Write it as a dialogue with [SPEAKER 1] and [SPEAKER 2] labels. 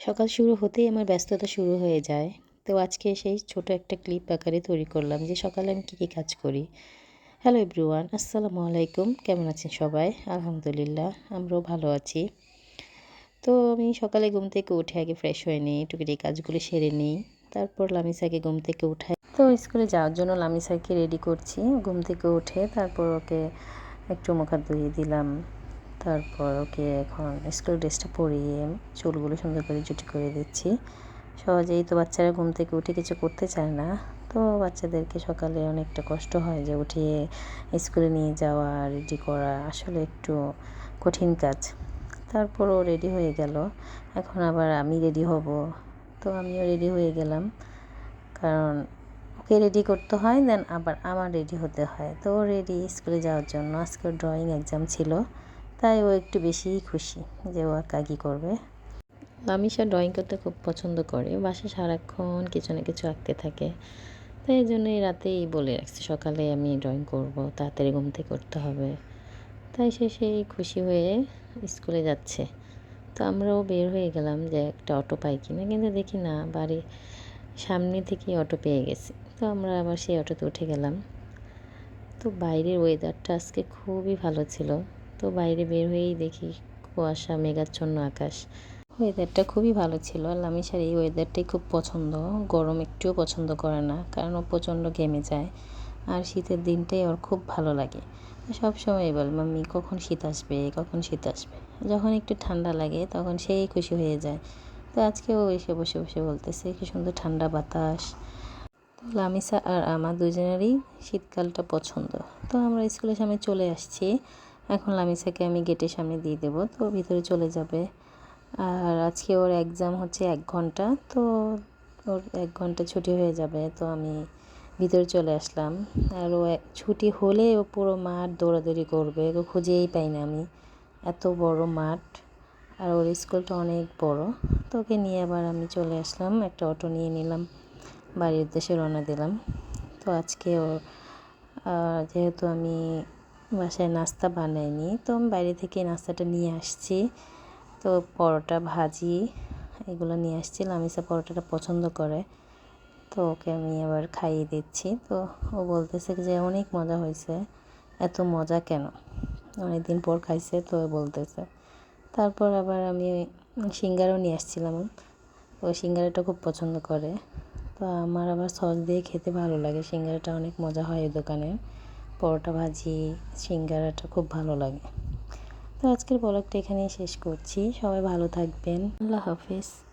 [SPEAKER 1] সকাল শুরু হতেই আমার ব্যস্ততা শুরু হয়ে যায়। তো আজকে সেই ছোট একটা ক্লিপ আকারে তৈরি করলাম যে সকালে আমি কী কী কাজ করি। হ্যালো এভরিওয়ান আসসালামু আলাইকুম। কেমন আছেন সবাই? আলহামদুলিল্লাহ, আমরাও ভালো আছি। তো আমি সকালে ঘুম থেকে উঠে আগে ফ্রেশ হয়ে নিই টুকিটি কাজগুলো সেরে নিই। তারপর লামিসাকে ঘুম থেকে উঠাই। তো স্কুলে যাওয়ার জন্য লামিসাকে রেডি করছি। ঘুম থেকে উঠে তারপর ওকে একটু মুখ হাত ধুয়ে দিলাম। তারপর ওকে এখন স্কুল ড্রেসটা পরিয়ে চুলগুলো সুন্দর করে জুটি করে দিচ্ছি। সহজেই তো বাচ্চারা ঘুম থেকে উঠে কিছু করতে চায় না। তো বাচ্চাদেরকে সকালে অনেকটা কষ্ট হয় যে উঠিয়ে স্কুলে নিয়ে যাওয়া রেডি করা আসলে একটু কঠিন কাজ। তারপরও রেডি হয়ে গেল। এখন আবার আমি রেডি হব। তো আমিও রেডি হয়ে গেলাম। কারণ ওকে রেডি করতে হয় দেন আবার আমার রেডি হতে হয়। তো রেডি স্কুলে যাওয়ার জন্য আজকে ড্রয়িং এক্সাম ছিল। তাই ও একটু বেশিই খুশি যে ও একা কী করবে। লামিশা ড্রয়িং করতে খুব পছন্দ করে, বাসায় সারাক্ষণ কিছু না কিছু আঁকতে থাকে। তাই এই জন্যই রাতেই বলে রাখছি, সকালে আমি ড্রয়িং করব, তাড়াতাড়ি ঘুম থেকে করতে হবে। তাই সে সেই খুশি হয়ে স্কুলে যাচ্ছে। তো আমরাও বের হয়ে গেলাম যে একটা অটো পাই কিনা, কিন্তু দেখি না, বাড়ির সামনে থেকেই অটো পেয়ে গেছি। তো আমরা আবার সেই অটোতে উঠে গেলাম। তো বাইরের ওয়েদারটা আজকে খুবই ভালো ছিল। তো বাইরে বের হয়েই দেখি কুয়াশা, মেঘাচ্ছন্ন আকাশ। ওয়েদারটা খুবই ভালো ছিল। আর লামিশার এই ওয়েদারটাই খুব পছন্দ। গরম একটুও পছন্দ করে না, কারণ ও প্রচণ্ড ঘেমে যায়। আর শীতের দিনটাই ওর খুব ভালো লাগে। সব সময় বল, মাম্মি, কখন শীত আসবে? কখন শীত আসবে? যখন একটু ঠান্ডা লাগে, তখন সেই খুশি হয়ে যায়। তো আজকেও এসে বসে বসে বলতেছে, কি সুন্দর ঠান্ডা বাতাস। তো লামিসা আর আমার দুজনেরই শীতকালটা পছন্দ। তো আমরা স্কুলের সামনে চলে আসছি। এখন লামিসাকে আমি গেটের সামনে দিয়ে দেবো, তো ভিতরে চলে যাবে। আর আজকে ওর এক্সাম হচ্ছে এক ঘণ্টা, তো ওর এক ঘণ্টা ছুটি হয়ে যাবে, তো আমি ভিতরে চলে আসলাম। আর ও ছুটি হলে ও পুরো মাঠ দৌড়াদৌড়ি করবে, ওকে খুঁজেই পাই না আমি। এত বড় মাঠ, আর ওর স্কুলটা অনেক বড়, তো ওকে নিয়ে আবার আমি চলে আসলাম, একটা অটো নিয়ে নিলাম, বাড়ির উদ্দেশ্যে রওনা দিলাম। তো আজকে ও যেহেতু আমি বাসায় নাস্তা বানাইনি। তো আমি বাইরে থেকে নাস্তাটা নিয়ে আসছি। তো পরোটা, ভাজি এগুলো নিয়ে আসছি। লামিসা পরোটাটা পছন্দ করে। তো ওকে আমি আবার খাইয়ে দিচ্ছি। তো ও বলতেছে যে, অনেক মজা হয়েছে। এত মজা কেন? অনেক দিন পর খাইছে, তো বলতেছে। তারপর আবার আমি সিঙ্গারও নিয়ে আসছিলাম। ও সিঙ্গারাটা খুব পছন্দ করে। তো আমার আবার সস দিয়ে খেতে ভালো লাগে। সিঙ্গারাটা অনেক মজা হয় এই দোকানে। পরোটা ভাজি, সিঙ্গারাটা খুব ভালো লাগে। তো আজকের ব্লগটা এখানেই শেষ করছি। সবাই ভালো থাকবেন। আল্লাহ হাফিজ।